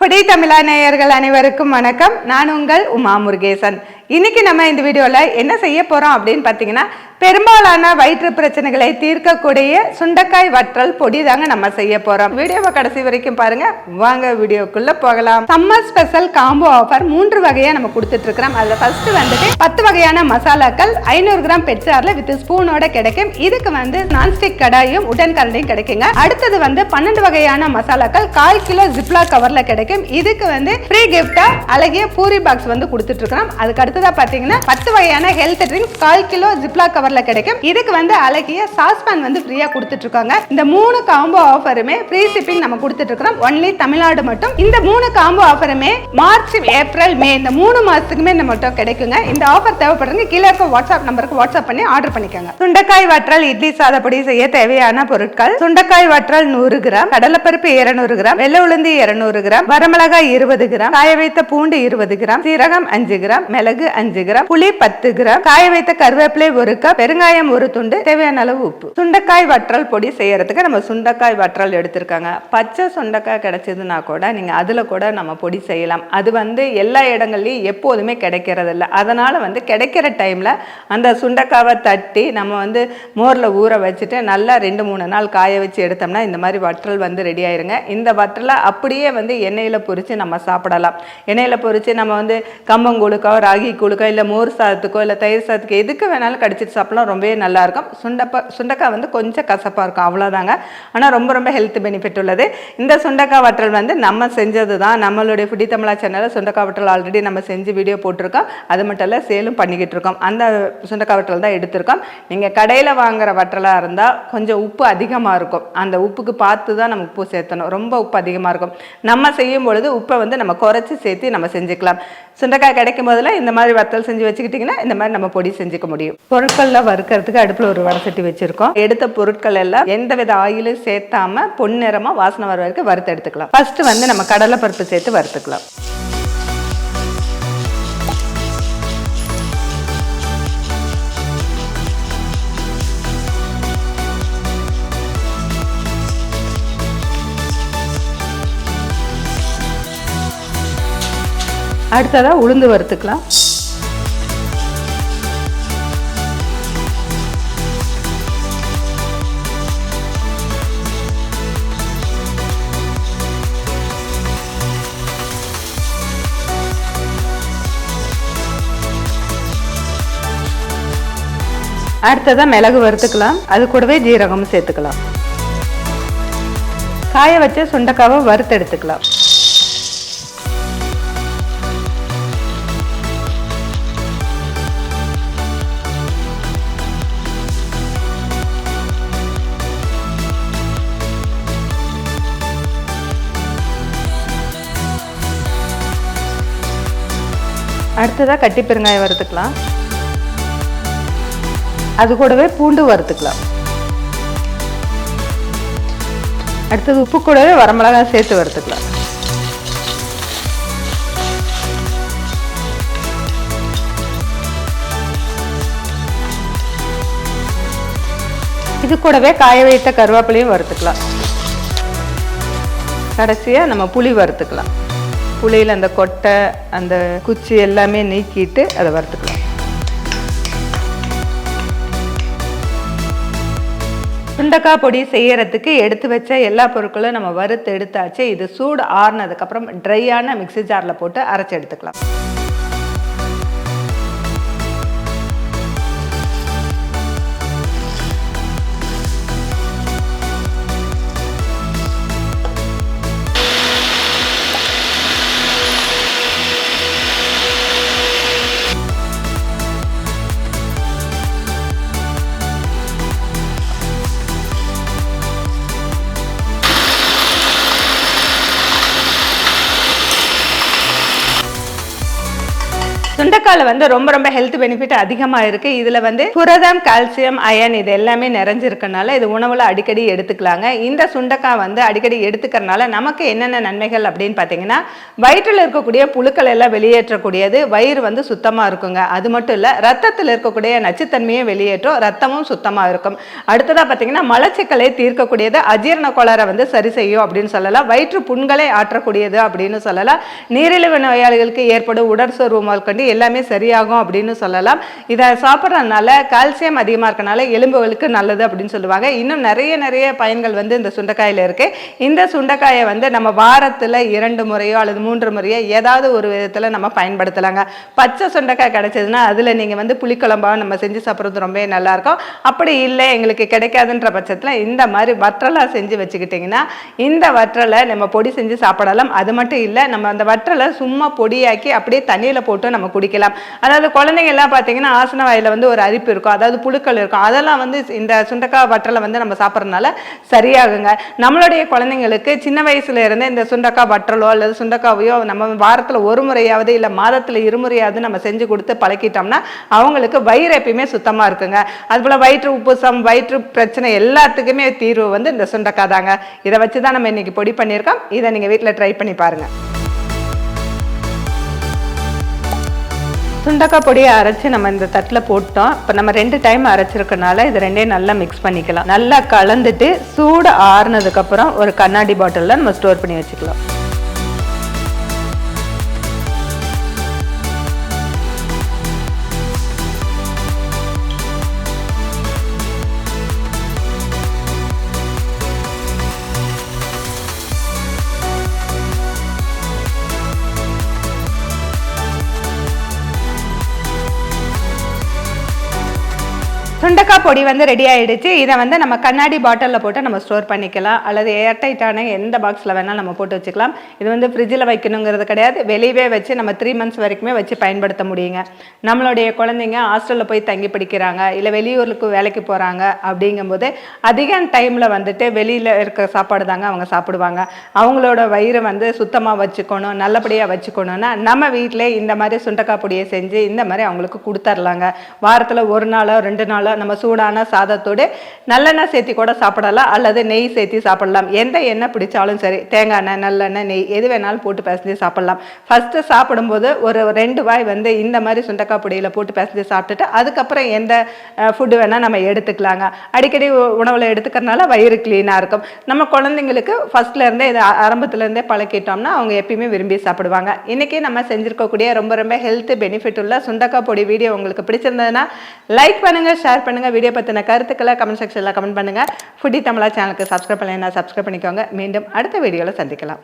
புடி தமிழா நேயர்கள் அனைவருக்கும் வணக்கம். நான் உங்கள் உமா முருகேசன். இன்னைக்கு நம்ம இந்த வீடியோவில் என்ன செய்ய போறோம் அப்படின்னு பார்த்தீங்கன்னா பெரும்பாலான வயிற்று பிரச்சனைகளை தீர்க்கக்கூடிய சுண்டைக்காய் வற்றல் பொடி தாங்க நம்ம செய்ய போறோம். வீடியோவை கடைசி வரைக்கும் பாருங்க. வாங்க வீடியோக்குள்ள போகலாம். சம்மர் ஸ்பெஷல் காம்போ ஆஃபர் மூன்று வகையா நம்ம கொடுத்துட்டு இருக்கிறோம் அதுல ஃபர்ஸ்ட் வந்துட்டு பத்து வகையான மசாலாக்கள் ஐநூறு கிராம் பெட்சார்ல வித் ஸ்பூனோட கிடைக்கும். இதுக்கு வந்து நான்ஸ்டிக் கடாயும் உடன் கரண்டியும் கிடைக்குங்க. அடுத்தது வந்து பன்னெண்டு வகையான மசாலாக்கள் கால் கிலோ ஜிப்லா கவர்ல கிடைக்கும். இதுக்கு வந்து ஃப்ரீ கிஃப்டா அழகிய பூரி பாக்ஸ் வந்து கொடுத்துட்டு இருக்கிறோம் அதுக்கு அடுத்ததா பாத்தீங்கன்னா பத்து வகையான ஹெல்த் ட்ரிங்க்ஸ் கால் கிலோ ஜிப்லா கவர் ஆஃபரில் கிடைக்கும். இதுக்கு வந்து அழகிய சாஸ்பேன் வந்து ஃப்ரீயாக கொடுத்துட்ருக்காங்க. இந்த மூணு காம்போ ஆஃபருமே ஃப்ரீ ஷிப்பிங் நம்ம கொடுத்துட்ருக்கோம் ஒன்லி தமிழ்நாடு மட்டும். இந்த மூணு காம்போ ஆஃபருமே மார்ச் ஏப்ரல் மே இந்த மூணு மாதத்துக்குமே நம்ம மட்டும் கிடைக்குங்க. இந்த ஆஃபர் தேவைப்படுறவங்க கீழே இருக்க வாட்ஸ்அப் நம்பருக்கு வாட்ஸ்அப் பண்ணி ஆர்டர் பண்ணிக்கோங்க. சுண்டக்காய் வற்றல் இட்லி சாதப்பொடி செய்ய தேவையான பொருட்கள். சுண்டக்காய் வற்றல் நூறு கிராம். கடலைப்பருப்பு இருநூறு கிராம். வெள்ளை உளுந்து இருநூறு கிராம். வரமிளகாய் இருபது கிராம். காய வைத்த பூண்டு இருபது கிராம். சீரகம் அஞ்சு கிராம். மிளகு அஞ்சு கிராம். புளி பத்து கிராம். காய வைத்த கருவேப்பிலை ஒரு கப் பெருங்காயம் ஒரு துண்டு தேவையான அளவு உப்பு. சுண்டைக்காய் வற்றல் பொடி செய்யறதுக்கு நம்ம சுண்டைக்காய் வற்றல் எடுத்திருக்காங்க. பச்சை சுண்டைக்காய் கிடைச்சதுன்னா கூட நீங்க அதுல கூட நம்ம பொடி செய்யலாம். அது வந்து எல்லா இடங்கள்லயும் எப்போதுமே கிடைக்கிறது இல்லை அதனால வந்து கிடைக்கிற டைம்ல அந்த சுண்டைக்காவை தட்டி நம்ம வந்து மோர்ல ஊற வச்சுட்டு நல்லா ரெண்டு மூணு நாள் காய வச்சு எடுத்தோம்னா இந்த மாதிரி வற்றல் வந்து ரெடி ஆயிருங்க. இந்த வற்றலை அப்படியே வந்து எண்ணெயில பொரிச்சு நம்ம சாப்பிடலாம். எண்ணெயில பொறித்து நம்ம வந்து கம்பங்கூழுக்கோ ராகி கூழுக்கோ இல்லை மோர் சாதத்துக்கோ இல்லை தயிர் சாதத்துக்கு எதுக்கு வேணாலும் கடிச்சிட்டு சாப்பிடலாம். ரொம்பவே நல்லா இருக்கும். சுண்டப்பா சுண்டக்காய் வந்து கொஞ்சம் கசப்பாக இருக்கும் அவ்வளோதாங்க ஆனால் ரொம்ப ரொம்ப ஹெல்த் பெனிஃபிட் உள்ளது. இந்த சுண்டக்காய் வற்றல் வந்து நம்ம செஞ்சது தான் நம்மளுடைய புடி தமிழா சேனலில் சுண்டக்காய் வற்றல் ஆல்ரெடி நம்ம செஞ்சு வீடியோ போட்டிருக்கோம். அது மட்டும் இல்லை சேலும் பண்ணிக்கிட்டு இருக்கோம். அந்த சுண்டக்காய் வற்றல் தான் எடுத்திருக்கோம். நீங்கள் கடையில் வாங்குற வற்றலாக இருந்தால் கொஞ்சம் உப்பு அதிகமாக இருக்கும். அந்த உப்புக்கு பார்த்து தான் நம்ம உப்பு சேர்த்தணும். ரொம்ப உப்பு அதிகமாக இருக்கும். நம்ம செய்யும் பொழுது உப்பை வந்து நம்ம குறைச்சி சேர்த்து நம்ம செஞ்சுக்கலாம். சுண்டக்காய் கிடைக்கும் போதில் இந்த மாதிரி வத்தல் செஞ்சு வச்சுக்கிட்டிங்கன்னா இந்த மாதிரி நம்ம பொடி செஞ்சுக்க முடியும். பொருட்களில் வறுக்கிறதுக்கு அடுப்பில் ஒரு வடசட்டி வச்சுருக்கோம். எடுத்த பொருட்கள் எல்லாம் எந்த வித ஆயிலும் சேர்த்தாம பொன்னிறமாக வாசனை வர வரைக்கும் வறுத்து எடுத்துக்கலாம். ஃபர்ஸ்ட் வந்து நம்ம கடலை பருப்பு சேர்த்து வறுத்துக்கலாம். அடுத்ததா உளுந்து வறுத்துக்கலாம். அடுத்ததா மிளகு வறுத்துக்கலாம். அது கூடவே ஜீரகமும் சேர்த்துக்கலாம். காய வச்ச சுண்டக்காவை வறுத்து எடுத்துக்கலாம். அடுத்ததா கட்டி பெருங்காயம் வறுத்துக்கலாம். அது கூடவே பூண்டு வறுத்துக்கலாம். அடுத்தது உப்பு கூடவே வரமிளகாய் சேர்த்து வறுத்துக்கலாம். இது கூடவே காய வைத்த கருவேப்பிலையும் வறுத்துக்கலாம். கடைசியாக நம்ம புளி வறுத்துக்கலாம். புளியில் அந்த கொட்டை அந்த குச்சி எல்லாமே நீக்கிட்டு அதை வறுத்துக்கலாம். சுண்டக்காய் பொடி செய்யறதுக்கு எடுத்து வச்ச எல்லா பொருட்களும் நம்ம வறுத்து எடுத்தாச்சு. இது சூடு ஆறுனதுக்கப்புறம் ட்ரையான மிக்ஸி ஜாரில் போட்டு அரைச்சி எடுத்துக்கலாம். முருங்கைக்காயில் வந்து ரொம்ப ரொம்ப ஹெல்த் பெனிஃபிட் அதிகமாக இருக்குது இதில் வந்து புரதம் கால்சியம் அயன் இது எல்லாமே நிறைஞ்சிருக்கனால இது உணவில் அடிக்கடி எடுத்துக்கலாங்க. இந்த சுண்டைக்காய் வந்து அடிக்கடி எடுத்துக்கிறனால நமக்கு என்னென்ன நன்மைகள் அப்படின்னு பார்த்தீங்கன்னா வயிற்றில் இருக்கக்கூடிய புழுக்கள் எல்லாம் வெளியேற்றக்கூடியது வயிறு வந்து சுத்தமாக இருக்குங்க. அது மட்டும் இல்லை ரத்தத்தில் இருக்கக்கூடிய நச்சுத்தன்மையை வெளியேற்றும் ரத்தமும் சுத்தமாக இருக்கும். அடுத்ததாக பார்த்தீங்கன்னா மலச்சிக்கலை தீர்க்கக்கூடியது அஜீரண கோளாறை வந்து சரி செய்யும் அப்படின்னு சொல்லலாம். வயிற்று புண்களை ஆற்றக்கூடியது அப்படின்னு சொல்லலாம். நீரிழிவு நோயாளிகளுக்கு ஏற்படும் உடற்சோர்வு முதற்கொண்டு எல்லாமே சரியாகும் அப்படின்னு சொல்லலாம். இதை சாப்பிட்றதுனால கால்சியம் அதிகமாக இருக்கனால எலும்புகளுக்கு நல்லது அப்படின்னு சொல்லுவாங்க. இன்னும் நிறைய நிறைய பயன்கள் வந்து இந்த சுண்டைக்காயில் இருக்கு. இந்த சுண்டைக்காயை வந்து நம்ம வாரத்தில் இரண்டு முறையோ அல்லது மூன்று முறையோ ஏதாவது ஒரு விதத்தில் நம்ம பயன்படுத்தலாங்க. பச்சை சுண்டைக்காய் கிடைச்சதுன்னா அதில் நீங்கள் வந்து புளிக்குழம்பாக நம்ம செஞ்சு சாப்பிட்றது ரொம்பவே நல்லாயிருக்கும். அப்படி இல்லை எங்களுக்கு கிடைக்காதுன்ற பட்சத்தில் இந்த மாதிரி வற்றலாக செஞ்சு வச்சுக்கிட்டிங்கன்னா இந்த வற்றலை நம்ம பொடி செஞ்சு சாப்பிடலாம். அது மட்டும் இல்லை நம்ம அந்த வற்றலை சும்மா பொடியாக்கி அப்படியே தண்ணியில் போட்டு நம்ம குடிக்கலாம். அதாவது குழந்தைங்க எல்லாம் பார்த்தீங்கன்னா ஆசன வாயில் வந்து ஒரு அரிப்பு இருக்கும். அதாவது புழுக்கள் இருக்கும். அதெல்லாம் வந்து இந்த சுண்டக்காய் வற்றலை வந்து நம்ம சாப்பிட்றதுனால சரியாகுங்க. நம்மளுடைய குழந்தைங்களுக்கு சின்ன வயசுல இருந்தே இந்த சுண்டக்காய் வற்றலோ அல்லது சுண்டக்காவையோ நம்ம வாரத்தில் ஒரு முறையாவது இல்லை மாதத்தில் இருமுறையாவது நம்ம செஞ்சு கொடுத்து பழக்கிட்டோம்னா அவங்களுக்கு வயிறு எப்பயுமே சுத்தமாக இருக்குங்க. அதுபோல் வயிற்று உப்புசம் வயிற்று பிரச்சனை எல்லாத்துக்குமே தீர்வு வந்து இந்த சுண்டக்காய் தாங்க. இதை வச்சு தான் நம்ம இன்னைக்கு பொடி பண்ணியிருக்கோம். இதை நீங்கள் வீட்டில் ட்ரை பண்ணி பாருங்கள் சுண்டக்காய் பொடியை அரைச்சி நம்ம இந்த தட்டில் போட்டோம். இப்போ நம்ம ரெண்டு டைம் அரைச்சிருக்கனால இது ரெண்டையும் நல்லா மிக்ஸ் பண்ணிக்கலாம். நல்லா கலந்துட்டு சூடு ஆறுனதுக்கப்புறம் ஒரு கண்ணாடி பாட்டிலில் நம்ம ஸ்டோர் பண்ணி வச்சுக்கலாம். சுண்டக்காய் பொடி வந்து ரெடி ஆகிடுச்சு இதை வந்து நம்ம கண்ணாடி பாட்டிலில் போட்டு நம்ம ஸ்டோர் பண்ணிக்கலாம். அல்லது ஏர்டைட்டான எந்த பாக்ஸில் வேணாலும் நம்ம போட்டு வச்சுக்கலாம். இது வந்து ஃப்ரிட்ஜில் வைக்கணுங்கிறது கிடையாது. வெளியவே வச்சு நம்ம த்ரீ மந்த்ஸ் வரைக்குமே வச்சு பயன்படுத்த முடியுங்க. நம்மளுடைய குழந்தைங்க ஹாஸ்டலில் போய் தங்கி படிக்கிறாங்க. இல்லை வெளியூருக்கு வேலைக்கு போகிறாங்க அப்படிங்கும்போது அதிக டைமில் வந்துட்டு வெளியில் இருக்கிற சாப்பாடு தாங்க அவங்க சாப்பிடுவாங்க. அவங்களோட வயிறை வந்து சுத்தமாக வச்சுக்கணும் நல்லபடியாக வச்சுக்கணும்னா நம்ம வீட்டிலே இந்த மாதிரி சுண்டக்காய் பொடியை செஞ்சு இந்த மாதிரி அவங்களுக்கு கொடுத்துர்லாங்க. வாரத்தில் ஒரு நாளோ ரெண்டு நாளோ நம்ம சூடான சாதத்தோடு நல்லெண்ணெய் சேர்த்து கூட சாப்பிடலாம் அல்லது நெய் சேர்த்தி சாப்பிடலாம். எந்த எண்ணெய் பிடிச்சாலும் சரி தேங்காய் எண்ணெய் நல்லெண்ணெய் நெய் எது வேணாலும் போட்டு பிசைஞ்சு சாப்பிடலாம். ஃபஸ்ட்டு சாப்பிடும்போது ஒரு ரெண்டு வாய் வந்து இந்த மாதிரி சுண்டக்காய் பொடியில் போட்டு பிசைஞ்சு சாப்பிட்டுட்டு அதுக்கப்புறம் எந்த ஃபுட்டு வேணால் நம்ம எடுத்துக்கலாங்க. அடிக்கடி உணவில் எடுத்துக்கிறனால வயிறு க்ளீனாக இருக்கும். நம்ம குழந்தைங்களுக்கு ஃபஸ்ட்லேருந்தே இது ஆரம்பத்துலேருந்தே பழக்கிட்டோம்னா அவங்க எப்பயுமே விரும்பி சாப்பிடுவாங்க. இன்றைக்கி நம்ம செஞ்சுருக்கக்கூடிய ரொம்ப ரொம்ப ஹெல்த் பெனிஃபிட் உள்ள சுண்டக்காய் பொடி வீடியோ உங்களுக்கு பிடிச்சிருந்ததுன்னா லைக் பண்ணுங்கள் ஷேர் பண்ணுங்கள் வீடியோ பற்றின கருத்துக்களை கமெண்ட் செக்ஷனில் கமெண்ட் பண்ணுங்கள் ஃபுட்டி தமிழா சேனலுக்கு சப்ஸ்கிரைப் பண்ணலைன்னா சப்ஸ்கிரைப் பண்ணிக்கோங்க. மீண்டும் அடுத்த வீடியோவில் சந்திக்கலாம்.